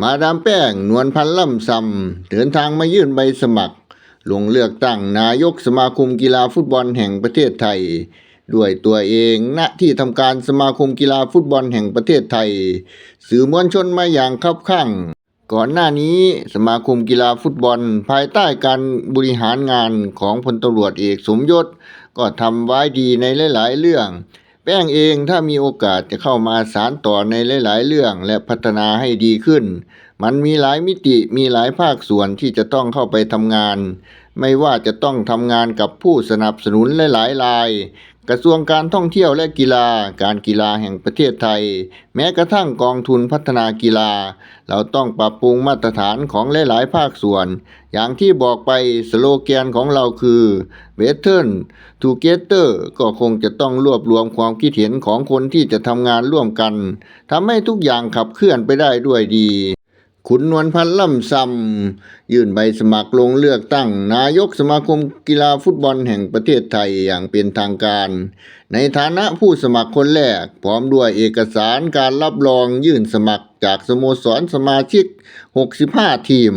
มาดามแป้งนวลพันธ์ล่ำซำเดินทางมายื่นใบสมัคร ลงเลือกตั้งนายกสมาคมกีฬาฟุตบอลแห่งประเทศไทย ด้วยตัวเองณที่ทำการสมาคมกีฬาฟุตบอลแห่งประเทศไทย สื่อมวลชนมาอย่างคับข้างก่อนหน้านี้สมาคมกีฬาฟุตบอล ภายใต้การบริหารงานของพลตำรวจเอกสมยศ ก็ทำไว้ดีในหลาย ๆ เรื่อง แป้งเองถ้ามีโอกาสจะเข้ามาสารต่อในหลาย ๆ เรื่องและพัฒนาให้ดีขึ้น มันมีหลายมิติมีหลายภาคส่วนที่จะต้องเข้าไปทำงาน ไม่ว่าจะต้องทำงานกับผู้สนับสนุนหลายๆราย กระทรวงการท่องเที่ยวและกีฬา การกีฬาแห่งประเทศไทย แม้กระทั่งกองทุนพัฒนากีฬา เราต้องปรับปรุงมาตรฐานของหลายๆ ภาคส่วน อย่างที่บอกไปสโลแกนของเราคือ Better Together ก็คงจะต้องรวบรวมความคิดเห็นของคนที่จะทำงานร่วมกันทำให้ทุกอย่างขับเคลื่อนไปได้ด้วยดี ขุนนวลพันธ์ล่ำซำยื่นใบสมัครลงเลือกตั้ง นายกสมาคมกีฬาฟุตบอลแห่งประเทศไทยอย่างเป็นทางการ ในฐานะผู้สมัครคนแรก พร้อมด้วยเอกสารการรับรองยื่นสมัครจากสโมสรสมาชิก 65 ทีม